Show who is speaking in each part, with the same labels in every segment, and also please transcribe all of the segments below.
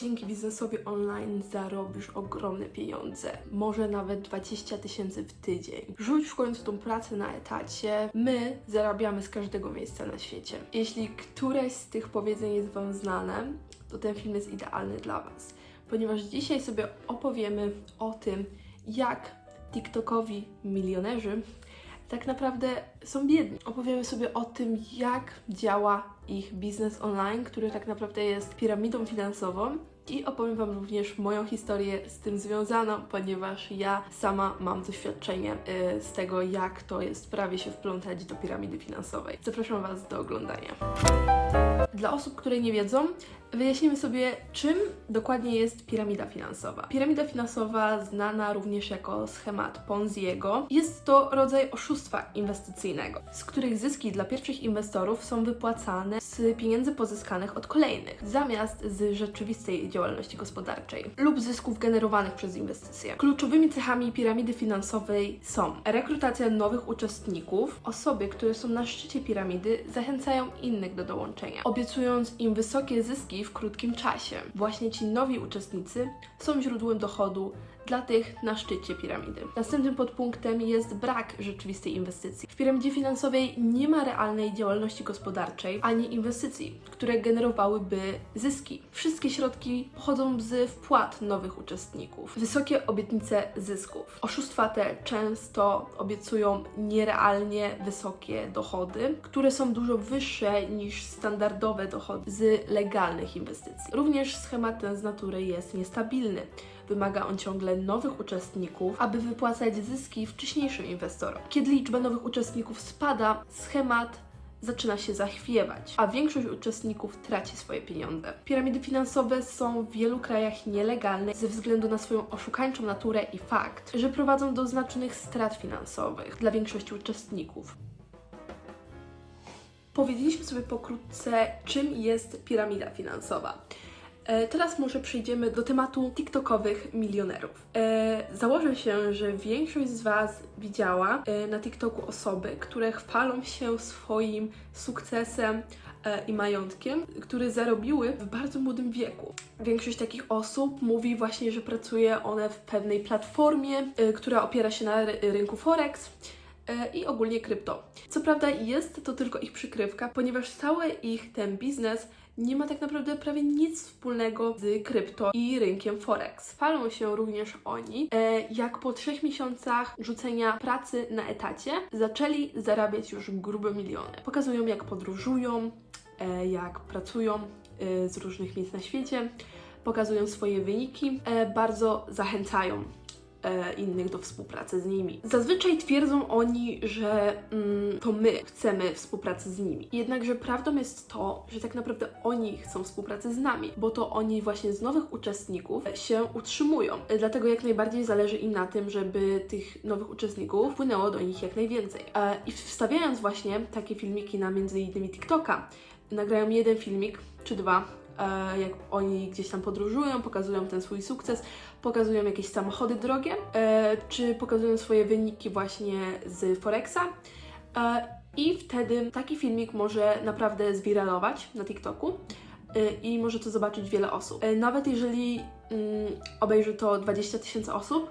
Speaker 1: Dzięki biznesowi online zarobisz ogromne pieniądze, może nawet 20 tysięcy w tydzień. Rzuć w końcu tą pracę na etacie. My zarabiamy z każdego miejsca na świecie. Jeśli któreś z tych powiedzeń jest Wam znane, to ten film jest idealny dla Was, ponieważ dzisiaj sobie opowiemy o tym, jak TikTokowi milionerzy tak naprawdę są biedni. Opowiemy sobie o tym, jak działa ich biznes online, który tak naprawdę jest piramidą finansową. I opowiem Wam również moją historię z tym związaną, ponieważ ja sama mam doświadczenie y, z tego, jak to jest prawie się wplątać do piramidy finansowej. Zapraszam Was do oglądania. Dla osób, które nie wiedzą, wyjaśnimy sobie, czym dokładnie jest piramida finansowa. Piramida finansowa, znana również jako schemat Ponziego, jest to rodzaj oszustwa inwestycyjnego, z których zyski dla pierwszych inwestorów są wypłacane z pieniędzy pozyskanych od kolejnych, zamiast z rzeczywistej działalności gospodarczej lub zysków generowanych przez inwestycje. Kluczowymi cechami piramidy finansowej są rekrutacja nowych uczestników, osoby, które są na szczycie piramidy, zachęcają innych do dołączenia, obiecując im wysokie zyski w krótkim czasie. Właśnie ci nowi uczestnicy są źródłem dochodu dla tych na szczycie piramidy. Następnym podpunktem jest brak rzeczywistej inwestycji. W piramidzie finansowej nie ma realnej działalności gospodarczej ani inwestycji, które generowałyby zyski. Wszystkie środki pochodzą z wpłat nowych uczestników. Wysokie obietnice zysków. Oszustwa te często obiecują nierealnie wysokie dochody, które są dużo wyższe niż standardowe dochody z legalnych inwestycji. Również schemat ten z natury jest niestabilny. Wymaga on ciągle nowych uczestników, aby wypłacać zyski wcześniejszym inwestorom. Kiedy liczba nowych uczestników spada, schemat zaczyna się zachwiewać, a większość uczestników traci swoje pieniądze. Piramidy finansowe są w wielu krajach nielegalne ze względu na swoją oszukańczą naturę i fakt, że prowadzą do znacznych strat finansowych dla większości uczestników. Powiedzieliśmy sobie pokrótce, czym jest piramida finansowa. E, Teraz może przejdziemy do tematu TikTokowych milionerów. E, założę się, że większość z Was widziała e, na TikToku osoby, które chwalą się swoim sukcesem i majątkiem, który zarobiły w bardzo młodym wieku. Większość takich osób mówi właśnie, że pracuje one w pewnej platformie, która opiera się na ry- rynku Forex i ogólnie krypto. Co prawda jest to tylko ich przykrywka, ponieważ cały ich ten biznes nie ma tak naprawdę prawie nic wspólnego z krypto i rynkiem Forex. Chwalą się również oni, e, jak po trzech miesiącach rzucenia pracy na etacie zaczęli zarabiać już grube miliony. Pokazują jak podróżują, e, jak pracują e, z różnych miejsc na świecie, pokazują swoje wyniki, bardzo zachęcają innych do współpracy z nimi. Zazwyczaj twierdzą oni, że mm, to my chcemy współpracy z nimi. Jednakże prawdą jest to, że tak naprawdę oni chcą współpracy z nami, bo to oni właśnie z nowych uczestników się utrzymują. E, Dlatego jak najbardziej zależy im na tym, żeby tych nowych uczestników płynęło do nich jak najwięcej. E, I wstawiając właśnie takie filmiki na między innymi TikToka, nagrają jeden filmik czy dwa, e, jak oni gdzieś tam podróżują, pokazują ten swój sukces, pokazują jakieś samochody drogie, e, czy pokazują swoje wyniki właśnie z Forexa. E, I wtedy taki filmik może naprawdę zwiralować na TikToku e, i może to zobaczyć wiele osób. E, Nawet jeżeli mm, obejrzy to 20 tysięcy osób,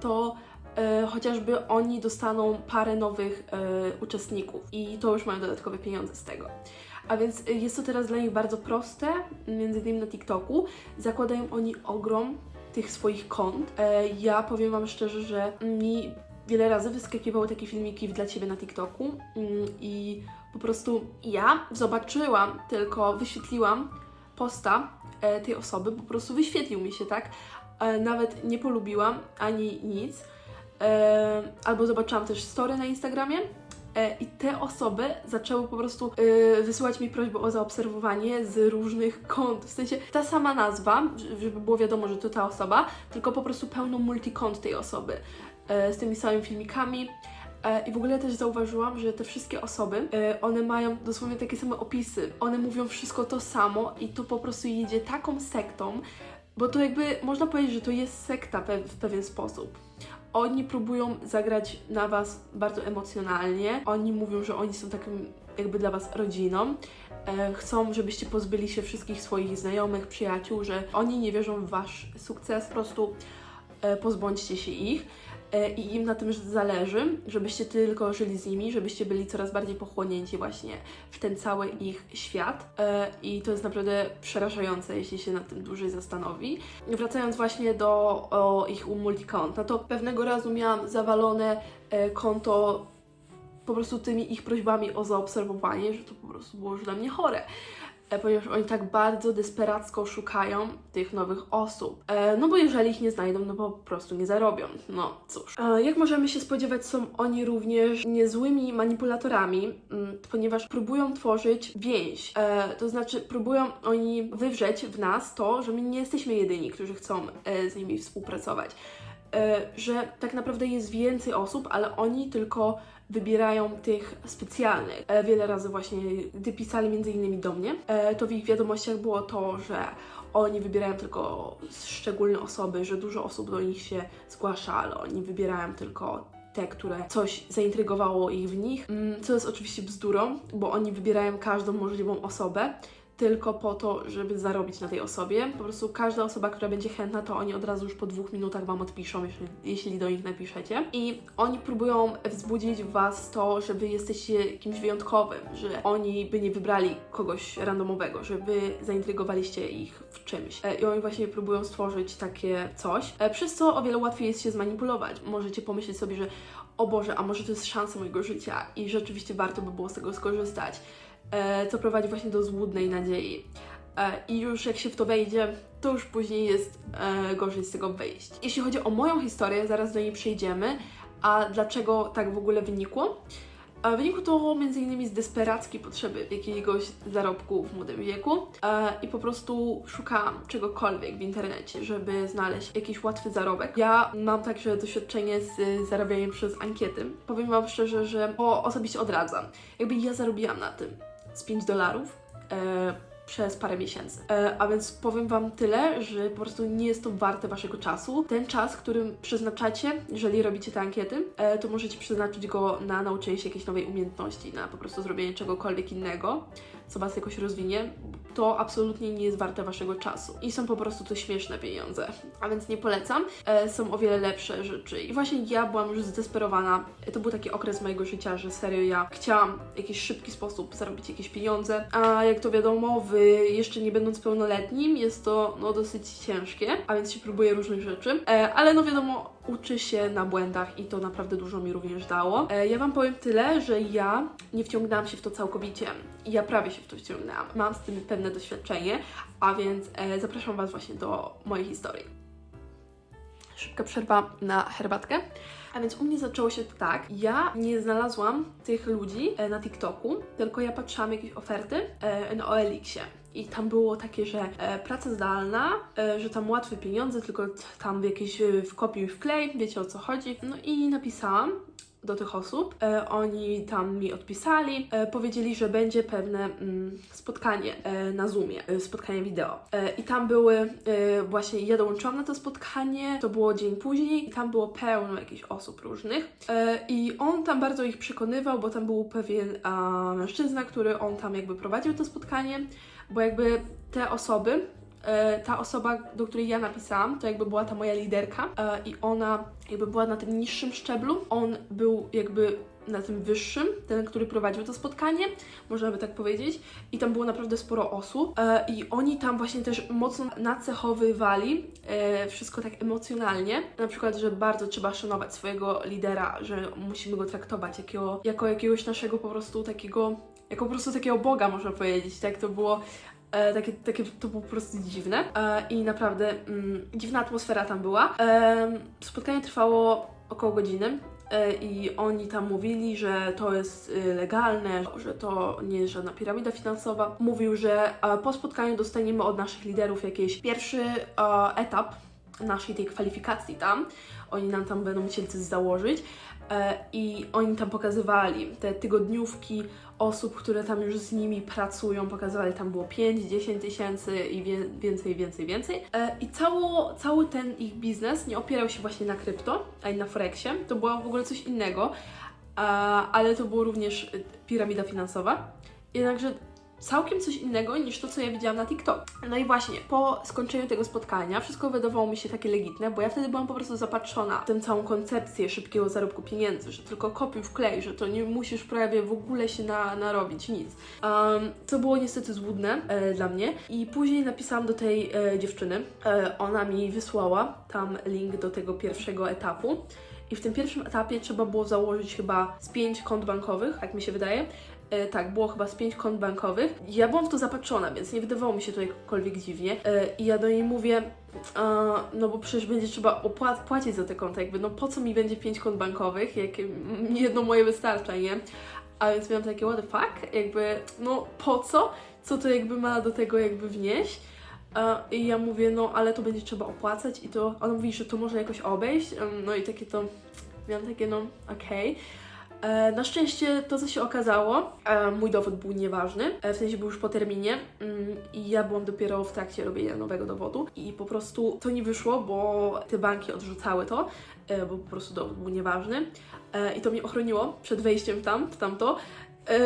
Speaker 1: to e, chociażby oni dostaną parę nowych e, uczestników i to już mają dodatkowe pieniądze z tego. A więc y, jest to teraz dla nich bardzo proste, między innymi na TikToku. Zakładają oni ogrom tych swoich kont. E, ja powiem Wam szczerze, że mi wiele razy wyskakiwały takie filmiki dla Ciebie na TikToku mm, i po prostu ja zobaczyłam, tylko wyświetliłam posta e, tej osoby, po prostu wyświetlił mi się, tak? E, nawet nie polubiłam ani nic. Albo zobaczyłam też story na Instagramie, I te osoby zaczęły po prostu e, wysyłać mi prośbę o zaobserwowanie z różnych kont. W sensie ta sama nazwa, żeby było wiadomo, że to ta osoba, tylko po prostu pełno multikont tej osoby e, z tymi samymi filmikami. E, I w ogóle też zauważyłam, że te wszystkie osoby, e, one mają dosłownie takie same opisy. One mówią wszystko to samo i to po prostu jedzie taką sektą, bo to jakby można powiedzieć, że to jest sekta w pewien sposób. Oni próbują zagrać na was bardzo emocjonalnie. Oni mówią, że oni są takim jakby dla was rodziną. E, chcą, żebyście pozbyli się wszystkich swoich znajomych, przyjaciół, że oni nie wierzą w wasz sukces, po prostu e, pozbądźcie się ich. E, I im na tym zależy, żebyście tylko żyli z nimi, żebyście byli coraz bardziej pochłonięci właśnie w ten cały ich świat. E, I to jest naprawdę przerażające, jeśli się nad tym dłużej zastanowi. Wracając właśnie do ich multikont, no to pewnego razu miałam zawalone e, konto po prostu tymi ich prośbami o zaobserwowanie, że to po prostu było już dla mnie chore. E, Ponieważ oni tak bardzo desperacko szukają tych nowych osób. E, no bo jeżeli ich nie znajdą, no po prostu nie zarobią. No cóż. E, jak możemy się spodziewać, są oni również niezłymi manipulatorami, mm, ponieważ próbują tworzyć więź. To znaczy, próbują oni wywrzeć w nas to, że my nie jesteśmy jedyni, którzy chcą z nimi współpracować że tak naprawdę jest więcej osób, ale oni tylko wybierają tych specjalnych. E, Wiele razy właśnie, gdy pisali między innymi do mnie, e, to w ich wiadomościach było to, że oni wybierają tylko szczególne osoby, że dużo osób do nich się zgłasza, ale oni wybierają tylko te, które coś zaintrygowało ich w nich, Mm, co jest oczywiście bzdurą, bo oni wybierają każdą możliwą osobę, tylko po to, żeby zarobić na tej osobie. Po prostu każda osoba, która będzie chętna, to oni od razu już po dwóch minutach Wam odpiszą, jeśli, jeśli do nich napiszecie. I oni próbują wzbudzić w Was to, że Wy jesteście kimś wyjątkowym, że oni by nie wybrali kogoś randomowego, że Wy zaintrygowaliście ich w czymś. E, I oni właśnie próbują stworzyć takie coś, e, przez co o wiele łatwiej jest się zmanipulować. Możecie pomyśleć sobie, że o Boże, a może to jest szansa mojego życia i rzeczywiście warto by było z tego skorzystać co prowadzi właśnie do złudnej nadziei. E, I już jak się w to wejdzie, to już później jest e, gorzej z tego wyjść. Jeśli chodzi o moją historię, zaraz do niej przejdziemy, a dlaczego tak w ogóle wynikło? Wynikło to m.in. z desperackiej potrzeby jakiegoś zarobku w młodym wieku e, i po prostu szukałam czegokolwiek w internecie, żeby znaleźć jakiś łatwy zarobek. Ja mam także doświadczenie z zarabianiem przez ankiety. Powiem Wam szczerze, że to osobiście odradzam. Jakby ja zarobiłam na tym z 5 dolarów. E, przez parę miesięcy. E, a więc powiem Wam tyle, że po prostu nie jest to warte Waszego czasu. Ten czas, którym przeznaczacie, jeżeli robicie te ankiety, e, to możecie przeznaczyć go na nauczenie się jakiejś nowej umiejętności, na po prostu zrobienie czegokolwiek innego, Was jakoś rozwinie. To absolutnie nie jest warte Waszego czasu. I są po prostu to śmieszne pieniądze. A więc nie polecam. E, są o wiele lepsze rzeczy. I właśnie ja byłam już zdesperowana. E, To był taki okres mojego życia, że serio ja chciałam w jakiś szybki sposób zarobić jakieś pieniądze. A jak to wiadomo, w jeszcze nie będąc pełnoletnim, jest to no, dosyć ciężkie, a więc się próbuje różnych rzeczy. E, ale no wiadomo, uczy się na błędach i to naprawdę dużo mi również dało. E, ja Wam powiem tyle, że ja nie wciągnęłam się w to całkowicie. Ja prawie się w to wciągnęłam. Mam z tym pewne doświadczenie, a więc e, zapraszam Was właśnie do mojej historii. Szybka przerwa na herbatkę. A więc u mnie zaczęło się tak. Ja nie znalazłam tych ludzi e, na TikToku, tylko ja patrzyłam jakieś oferty e, na OLX-ie. I tam było takie, że e, praca zdalna, e, że tam łatwe pieniądze, tylko tam jakieś e, wkopiuj wklej, wiecie o co chodzi. No i napisałam do tych osób. E, oni tam mi odpisali, e, powiedzieli, że będzie pewne mm, spotkanie e, na Zoomie, e, spotkanie wideo. E, I tam były, e, właśnie ja dołączyłam na to spotkanie, to było dzień później, i tam było pełno jakichś osób różnych. E, I on tam bardzo ich przekonywał, bo tam był pewien a, mężczyzna, który on tam jakby prowadził to spotkanie, bo jakby te osoby, ta osoba, do której ja napisałam, to jakby była ta moja liderka e, i ona jakby była na tym niższym szczeblu, on był jakby na tym wyższym, ten, który prowadził to spotkanie, można by tak powiedzieć, i tam było naprawdę sporo osób. E, i oni tam właśnie też mocno nacechowywali e, wszystko tak emocjonalnie, na przykład, że bardzo trzeba szanować swojego lidera, że musimy go traktować jako jakiegoś naszego po prostu takiego, jako po prostu takiego Boga, można powiedzieć, tak to było E, takie, takie to było po prostu dziwne e, i naprawdę mm, dziwna atmosfera tam była. E, spotkanie trwało około godziny. e, I oni tam mówili, że to jest y, legalne, że to nie jest żadna piramida finansowa. Mówił, że e, po spotkaniu dostaniemy od naszych liderów jakiś pierwszy e, etap naszej tej kwalifikacji tam. Oni nam tam będą musieli coś założyć. E, I oni tam pokazywali te tygodniówki osób, które tam już z nimi pracują, pokazywali tam było 5-10 tysięcy i więcej, więcej, więcej. E, I cało, cały ten ich biznes nie opierał się właśnie na krypto, ani na Forexie. To było w ogóle coś innego, a, ale to było również piramida finansowa. Jednakże całkiem coś innego niż to, co ja widziałam na TikTok. No i właśnie, po skończeniu tego spotkania wszystko wydawało mi się takie legitne, bo ja wtedy byłam po prostu zapatrzona w tę całą koncepcję szybkiego zarobku pieniędzy, że tylko kopiuj wklej, że to nie musisz prawie w ogóle się na, narobić, nic. Um, to było niestety złudne e, dla mnie i później napisałam do tej e, dziewczyny, e, ona mi wysłała tam link do tego pierwszego etapu i w tym pierwszym etapie trzeba było założyć chyba z pięć kont bankowych, jak mi się wydaje, E, tak, było chyba z pięć kont bankowych. Ja byłam w to zapatrzona, więc nie wydawało mi się to jakkolwiek dziwnie. E, I ja do niej mówię, no bo przecież będzie trzeba opłat- płacić za te konta, jakby no po co mi będzie pięć kont bankowych, jak jedno moje wystarcza, nie? A więc miałam takie what the fuck, jakby no po co? Co to jakby ma do tego jakby wnieść? I ja mówię, no ale to będzie trzeba opłacać i to, ona mówi, że to można jakoś obejść, no i takie to, miałam takie no okej. E, Na szczęście to, co się okazało, e, mój dowód był nieważny, e, w sensie był już po terminie mm, i ja byłam dopiero w trakcie robienia nowego dowodu i po prostu to nie wyszło, bo te banki odrzucały to, e, bo po prostu dowód był nieważny E, i to mnie ochroniło przed wejściem tam, w tamto. E,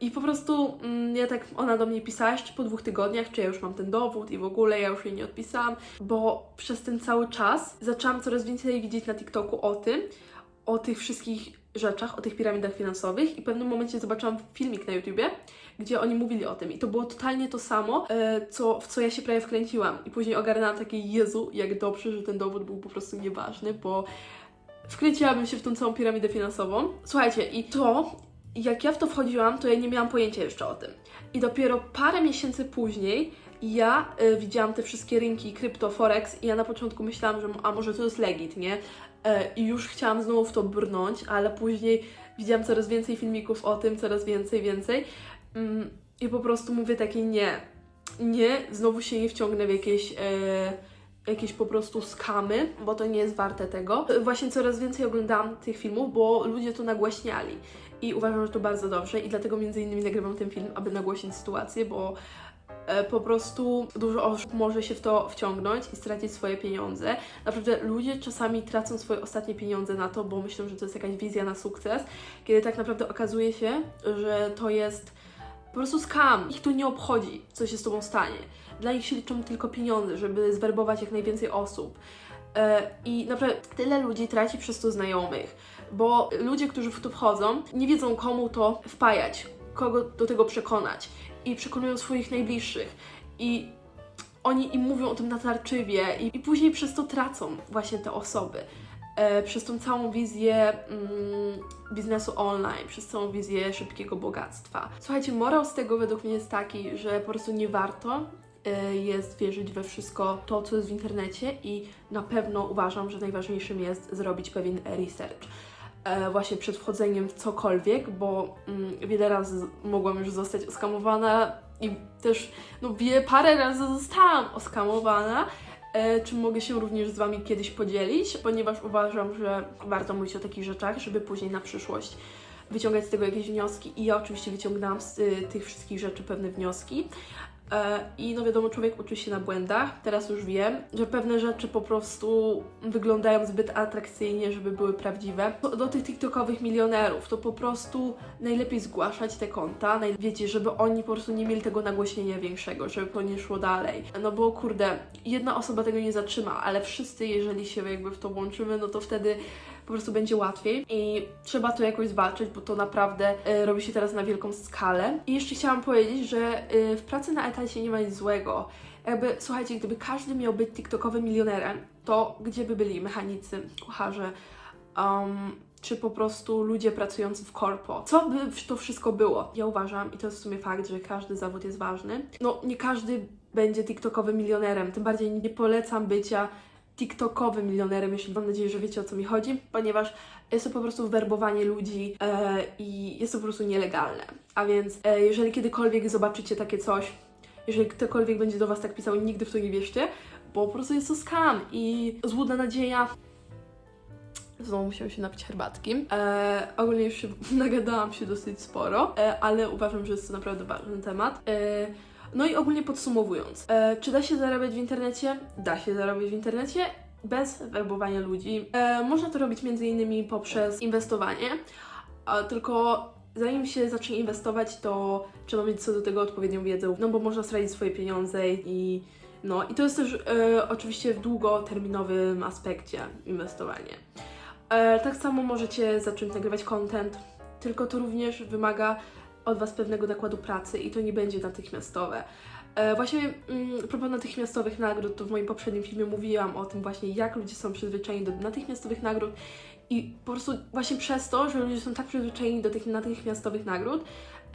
Speaker 1: I po prostu mm, ja tak, ona do mnie pisała jeszcze po dwóch tygodniach, czy ja już mam ten dowód i w ogóle ja już jej nie odpisałam, bo przez ten cały czas zaczęłam coraz więcej widzieć na TikToku o tym, o tych wszystkich rzeczach, o tych piramidach finansowych i w pewnym momencie zobaczyłam filmik na YouTubie, gdzie oni mówili o tym i to było totalnie to samo, e, co, w co ja się prawie wkręciłam i później ogarnęłam takie Jezu, jak dobrze, że ten dowód był po prostu nieważny, bo wkręciłabym się w tą całą piramidę finansową. Słuchajcie, i to, jak ja w to wchodziłam, to ja nie miałam pojęcia jeszcze o tym. I dopiero parę miesięcy później ja y, widziałam te wszystkie rynki krypto, forex i ja na początku myślałam, że a może to jest legit, nie? E, I już chciałam znowu w to brnąć, ale później widziałam coraz więcej filmików o tym, coraz więcej, więcej. Mm, I po prostu mówię takie nie, nie, znowu się nie wciągnę w jakieś... E, jakieś po prostu skamy, bo to nie jest warte tego. Właśnie coraz więcej oglądałam tych filmów, bo ludzie to nagłaśniali i uważam, że to bardzo dobrze i dlatego między innymi nagrywam ten film, aby nagłośnić sytuację, bo po prostu dużo osób może się w to wciągnąć i stracić swoje pieniądze. Naprawdę ludzie czasami tracą swoje ostatnie pieniądze na to, bo myślą, że to jest jakaś wizja na sukces, kiedy tak naprawdę okazuje się, że to jest po prostu skam. Ich to nie obchodzi, co się z tobą stanie. Dla nich się liczą tylko pieniądze, żeby zwerbować jak najwięcej osób. E, I naprawdę tyle ludzi traci przez to znajomych, bo ludzie, którzy w to wchodzą, nie wiedzą komu to wpajać, kogo do tego przekonać i przekonują swoich najbliższych. I oni im mówią o tym natarczywie i, i później przez to tracą właśnie te osoby. E, przez tą całą wizję mm, biznesu online, przez całą wizję szybkiego bogactwa. Słuchajcie, morał z tego według mnie jest taki, że po prostu nie warto e, jest wierzyć we wszystko to, co jest w internecie i na pewno uważam, że najważniejszym jest zrobić pewien research. E, właśnie przed wchodzeniem w cokolwiek, bo mm, wiele razy mogłam już zostać oskamowana i też no, wie, parę razy zostałam oskamowana, e, czym mogę się również z Wami kiedyś podzielić, ponieważ uważam, że warto mówić o takich rzeczach, żeby później na przyszłość wyciągać z tego jakieś wnioski. I ja oczywiście wyciągnęłam z y, tych wszystkich rzeczy pewne wnioski. E, I no wiadomo, człowiek uczy się na błędach. Teraz już wiem, że pewne rzeczy po prostu wyglądają zbyt atrakcyjnie, żeby były prawdziwe. Do, tych TikTokowych milionerów to po prostu najlepiej zgłaszać te konta. Wiecie, żeby oni po prostu nie mieli tego nagłośnienia większego, żeby to nie szło dalej. No bo kurde, jedna osoba tego nie zatrzyma, ale wszyscy, jeżeli się jakby w to włączymy, no to wtedy po prostu będzie łatwiej i trzeba to jakoś zwalczyć, bo to naprawdę e, robi się teraz na wielką skalę. I jeszcze chciałam powiedzieć, że e, w pracy na etacie nie ma nic złego. Jakby, słuchajcie, gdyby każdy miał być TikTokowym milionerem, to gdzie by byli mechanicy, kucharze, um, czy po prostu ludzie pracujący w korpo? Co by to wszystko było? Ja uważam, i to jest w sumie fakt, że każdy zawód jest ważny. No, nie każdy będzie TikTokowym milionerem, tym bardziej nie polecam bycia TikTokowym milionerem, jeśli mam nadzieję, że wiecie o co mi chodzi, ponieważ jest to po prostu werbowanie ludzi e, i jest to po prostu nielegalne. A więc e, jeżeli kiedykolwiek zobaczycie takie coś, jeżeli ktokolwiek będzie do Was tak pisał, nigdy w to nie wierzcie, bo po prostu jest to scam i złudna nadzieja. Znowu musiałam się napić herbatki. E, ogólnie już się, nagadałam się dosyć sporo, e, ale uważam, że jest to naprawdę ważny temat. E, no i ogólnie podsumowując, e, czy da się zarabiać w internecie? Da się zarabiać w internecie bez werbowania ludzi. E, można to robić innymi poprzez inwestowanie, a tylko zanim się zacznie inwestować, to trzeba mieć co do tego odpowiednią wiedzę, no bo można stracić swoje pieniądze i no i to jest też e, oczywiście w długoterminowym aspekcie inwestowanie. E, tak samo możecie zacząć nagrywać content, tylko to również wymaga od Was pewnego nakładu pracy i to nie będzie natychmiastowe. E, właśnie mm, propos natychmiastowych nagród, to w moim poprzednim filmie mówiłam o tym właśnie, jak ludzie są przyzwyczajeni do natychmiastowych nagród i po prostu właśnie przez to, że ludzie są tak przyzwyczajeni do tych natychmiastowych nagród,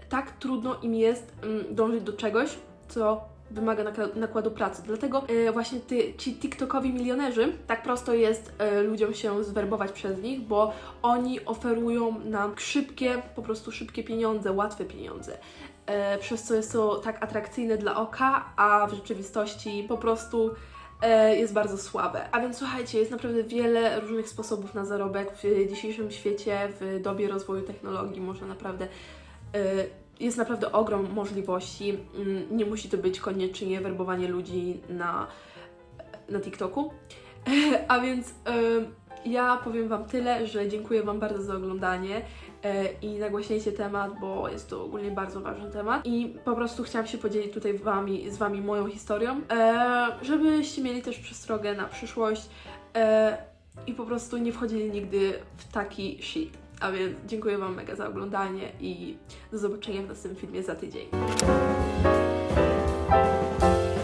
Speaker 1: tak trudno im jest mm, dążyć do czegoś, co wymaga nakładu pracy. Dlatego e, właśnie ty, ci TikTokowi milionerzy, tak prosto jest e, ludziom się zwerbować przez nich, bo oni oferują nam szybkie, po prostu szybkie pieniądze, łatwe pieniądze. E, przez co jest to tak atrakcyjne dla oka, a w rzeczywistości po prostu jest bardzo słabe. A więc słuchajcie, jest naprawdę wiele różnych sposobów na zarobek w dzisiejszym świecie, w dobie rozwoju technologii można naprawdę jest naprawdę ogrom możliwości. Mm, Nie musi to być koniecznie werbowanie ludzi na, na TikToku. A więc ja powiem Wam tyle, że dziękuję Wam bardzo za oglądanie e, i nagłaśnięcie temat, bo jest to ogólnie bardzo ważny temat. I po prostu chciałam się podzielić tutaj wami, z Wami moją historią, e, żebyście mieli też przestrogę na przyszłość e, i po prostu nie wchodzili nigdy w taki shit. A więc dziękuję Wam mega za oglądanie i do zobaczenia w następnym filmie za tydzień.